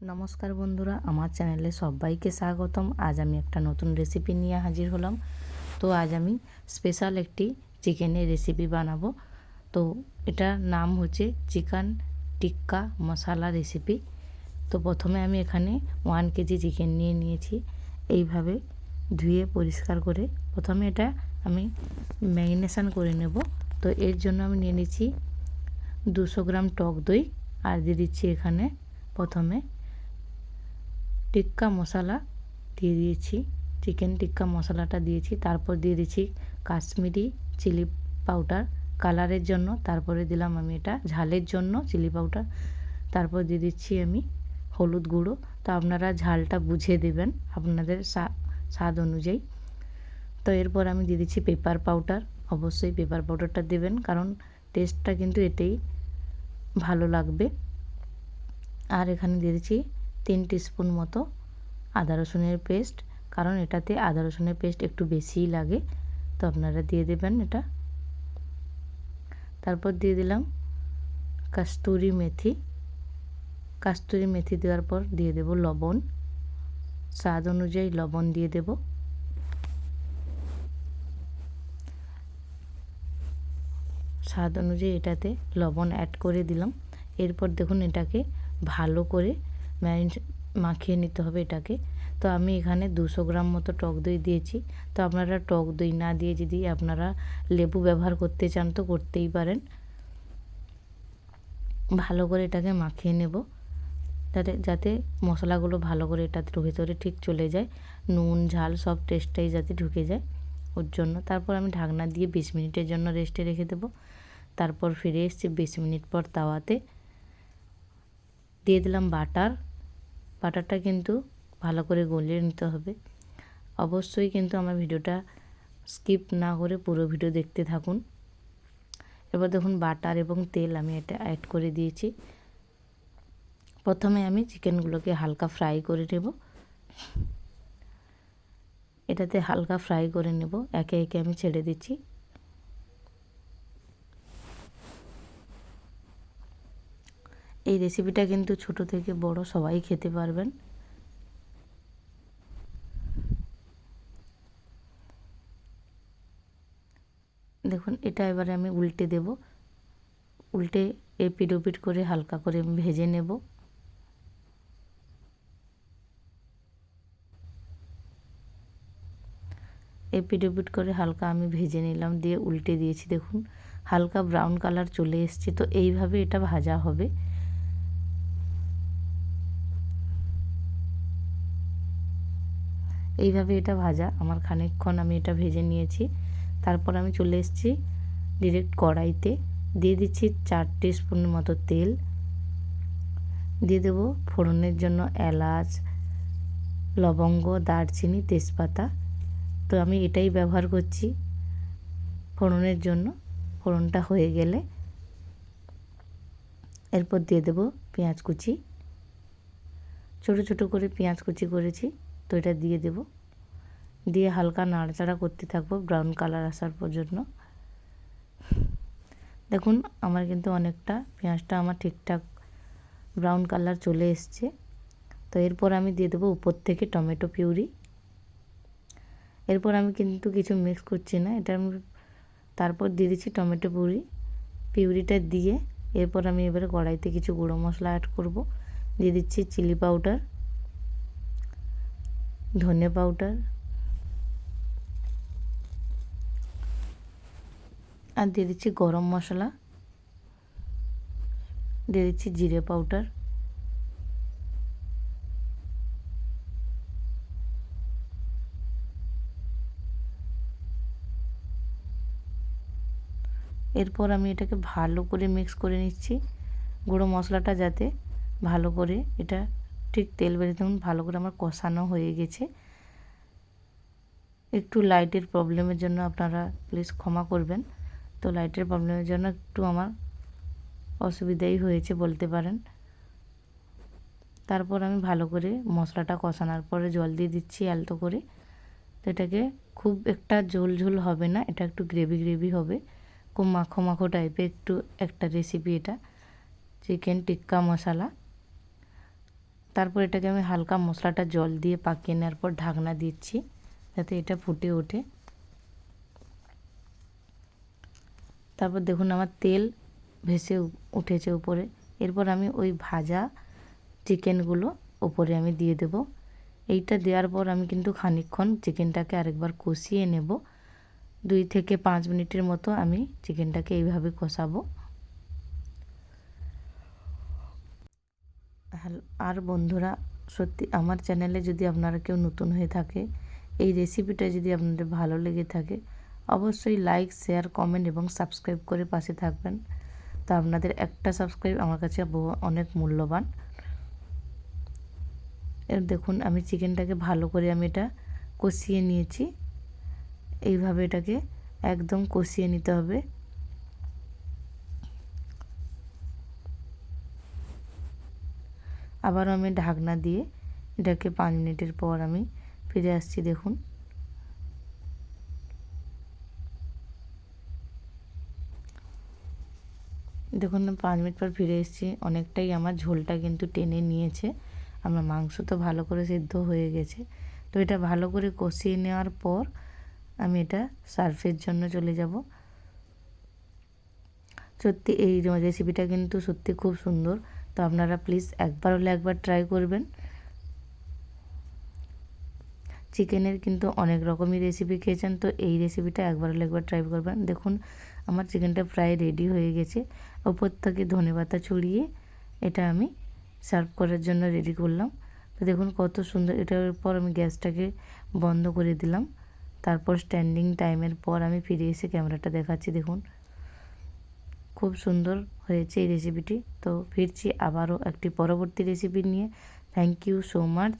নমস্কার বন্ধুরা, আমার চ্যানেলে সবাইকে স্বাগতম। আজ আমি একটা নতুন রেসিপি নিয়ে হাজির হলাম। তো আজ আমি স্পেশাল একটি চিকেনের রেসিপি বানাবো। তো এটার নাম হচ্ছে চিকেন টিক্কা মশালা রেসিপি তো প্রথমে আমি এখানে ওয়ান কেজি চিকেন নিয়ে নিয়েছি। এইভাবে ধুয়ে পরিষ্কার করে প্রথমে এটা আমি ম্যারিনেশান করে নেব। তো এর জন্য আমি নিয়ে নিচ্ছি দুশো গ্রাম টক দই। আর দিয়ে দিচ্ছি এখানে প্রথমে টিক্কা মশলা দিয়ে দিয়েছি। চিকেন টিক্কা মশলাটা দিয়েছি। তারপর দিয়ে দিচ্ছি কাশ্মীরি চিলি পাউডার। কালারের জন্য তারপরে দিলাম আমি এটা। ঝালের জন্য চিলি পাউডার। তারপর দিয়ে দিচ্ছি আমি হলুদ গুঁড়ো। তো আপনারা ঝালটা বুঝে দেবেন আপনাদের স্বাদ অনুযায়ী। তো এরপর আমি দিয়ে দিচ্ছি পেপার পাউডার। অবশ্যই পেপার পাউডারটা দেবেন কারণ টেস্টটা কিন্তু এতেই ভালো লাগবে। আর এখানে দিয়ে দিচ্ছি তিন টিস্পুন মতো আদা রসুনের পেস্ট, কারণ এটাতে আদা রসুনের পেস্ট একটু বেশিই লাগে, তো আপনারা দিয়ে দেবেন এটা। তারপর দিয়ে দিলাম কাস্তুরি মেথি। কাস্তুরি মেথি দেওয়ার পর দিয়ে দেব লবণ। স্বাদ অনুযায়ী লবণ দিয়ে দেব। স্বাদ অনুযায়ী এটাতে লবণ অ্যাড করে দিলাম। এরপর দেখুন এটাকে ভালো করে ম্যারিন মাখিয়ে নিতে হবে এটাকে। তো আমি এখানে দুশো গ্রাম মতো টক দই দিয়েছি। তো আপনারা টক দই না দিয়ে যদি আপনারা লেবু ব্যবহার করতে চান তো করতেই পারেন। ভালো করে এটাকে মাখিয়ে নেব। যাতে যাতে মশলাগুলো ভালো করে এটার ভিতরে ঠিক চলে যায়। নুন, ঝাল সব টেস্টটাই যাতে ঢুকে যায় ওর জন্য। তারপর আমি ঢাকনা দিয়ে বিশ মিনিটের জন্য রেস্টে রেখে দেবো। তারপর ফিরে এসেছি বিশ মিনিট পর তাওয়াতে। দিয়ে দিলাম বাটার। বাটারটা কিন্তু ভালো করে গলিয়ে নিতে হবে। অবশ্যই কিন্তু আমার ভিডিওটা স্কিপ না করে পুরো ভিডিও দেখতে থাকুন। এবার দেখুন বাটার এবং তেল আমি এটা অ্যাড করে দিয়েছি। প্রথমে আমি চিকেনগুলোকে হালকা ফ্রাই করে নেব। এটাতে হালকা ফ্রাই করে নেব। একে একে আমি ছেড়ে দিচ্ছি। এই রেসিপিটা কিন্তু ছোট থেকে বড় সবাই খেতে পারবেন। দেখুন, এটা এবারে আমি উল্টে দেব। উল্টে এপিড ওপিড করে হালকা করে ভেজে নেব। এপিড ওপিড করে হালকা আমি ভেজে নিলাম, দিয়ে উল্টে দিয়েছি। দেখুন, হালকা ব্রাউন কালার চলে এসছে, তো এইভাবে এটা ভাজা হবে। এইভাবে এটা ভাজা। আমার খানিকক্ষণ আমি এটা ভেজে নিয়েছি। তারপর আমি চলে এসেছি ডিরেক্ট কড়াইতে। দিয়ে দিচ্ছি চার স্পুনের মতো তেল। দিয়ে দেবো ফোড়নের জন্য এলাচ, লবঙ্গ, দারচিনি, তেজপাতা। তো আমি এটাই ব্যবহার করছি ফোড়নের জন্য। ফোড়নটা হয়ে গেলে এরপর দিয়ে দেবো পেঁয়াজ কুচি। ছোট ছোট করে পেঁয়াজ কুচি করেছি। তো এটা দিয়ে দেব। দিয়ে হালকা নাড়াচাড়া করতে থাকব ব্রাউন কালার আসার পর্যন্ত দেখুন, আমার কিন্তু অনেকটা পেঁয়াজটা আমার ঠিকঠাক ব্রাউন কালার চলে এসছে। তো এরপর আমি দিয়ে দেবো উপর থেকে টমেটো পিউরি। এরপর আমি কিন্তু কিছু মিক্স করছি না, এটা আমি তারপর দিয়ে দিচ্ছি টমেটো পিউরি। পিউরিটা দিয়ে এরপর আমি এবারে কড়াইতে কিছু গুঁড়ো মশলা অ্যাড করব। দিয়ে দিচ্ছি চিলি পাউডার ধনে পাউডার আর দিয়ে দিচ্ছি গরম মশলা, দিয়ে দিচ্ছি জিরে পাউডার। এরপর আমি এটাকে ভালো করে মিক্স করে নিচ্ছি, গুঁড়ো মশলাটা যাতে ভালো করে এটা ঠিক তেল বেড়ে দেখুন, ভালো করে আমার কষানো হয়ে গেছে। একটু লাইটের প্রবলেমের জন্য আপনারা প্লিজ ক্ষমা করবেন। তো লাইটের প্রবলেমের জন্য একটু আমার অসুবিধাই হয়েছে বলতে পারেন। তারপর আমি ভালো করে মশলাটা কষানোর পরে জল দিয়ে দিচ্ছি আলতো করে। তো এটাকে খুব একটা ঝোল ঝোল হবে না, এটা একটু গ্রেভি গ্রেভি হবে। খুব মাখো মাখো টাইপের একটু একটা রেসিপি এটা। চিকেন টিক্কা মশলা। তারপর এটাকে আমি হালকা মশলাটা জল দিয়ে পাকিয়ে নেওয়ার পর ঢাকনা দিচ্ছি, যাতে এটা ফুটে ওঠে। তারপর দেখুন আমার তেল ভেসে উঠেছে উপরে। এরপর আমি ওই ভাজা চিকেনগুলো ওপরে আমি দিয়ে দেব। এইটা দেওয়ার পর আমি কিন্তু খানিকক্ষণ চিকেনটাকে আরেকবার কষিয়ে নেব। দুই থেকে পাঁচ মিনিটের মতো আমি চিকেনটাকে এইভাবে কষাবো। আর বন্ধুরা, সত্যি আমার চ্যানেলে যদি আপনারা কেউ নতুন হয়ে থাকে, এই রেসিপিটা যদি আপনাদের ভালো লেগে থাকে, অবশ্যই লাইক শেয়ার কমেন্ট এবং সাবস্ক্রাইব করে পাশে থাকবেন। তো আপনাদের একটা সাবস্ক্রাইব আমার কাছে অনেক মূল্যবান। এর দেখুন, আমি চিকেনটাকে ভালো করে আমি এটা কষিয়ে নিয়েছি। এইভাবে এটাকে একদম কষিয়ে নিতে হবে। আবার আমি ঢাকনা দিয়ে এটাকে পাঁচ মিনিটের পর আমি ফিরে আসছি, দেখুন। দেখুন, পাঁচ মিনিট পর ফিরে এসেছি। অনেকটাই আমার ঝোলটা কিন্তু টেনে নিয়েছে। আমার মাংস তো ভালো করে সিদ্ধ হয়ে গেছে। তো এটা ভালো করে কষিয়ে নেওয়ার পর আমি এটা সার্ফের জন্য চলে যাব। সত্যি এই রেসিপিটা কিন্তু সত্যি খুব সুন্দর। তো আপনারা প্লিজ একবার হলে একবার ট্রাই করবেন। চিকেনের কিন্তু অনেক রকমই রেসিপি খেয়েছেন, তো এই রেসিপিটা একবার হলে একবার ট্রাই করবেন। দেখুন, আমার চিকেনটা প্রায় রেডি হয়ে গেছে। ওপর থেকে ধনে পাতা ছড়িয়ে এটা আমি সার্ভ করার জন্য রেডি করলাম। তো দেখুন কত সুন্দর, এটার পর আমি গ্যাসটাকে বন্ধ করে দিলাম। তারপর স্ট্যান্ডিং টাইমের পর আমি ফিরে এসে ক্যামেরাটা দেখাচ্ছি, দেখুন। খুব সুন্দর হয়েছে এই রেসিপিটি তো ফিরছি আবারও একটি পরবর্তী রেসিপি নিয়ে। Thank you so much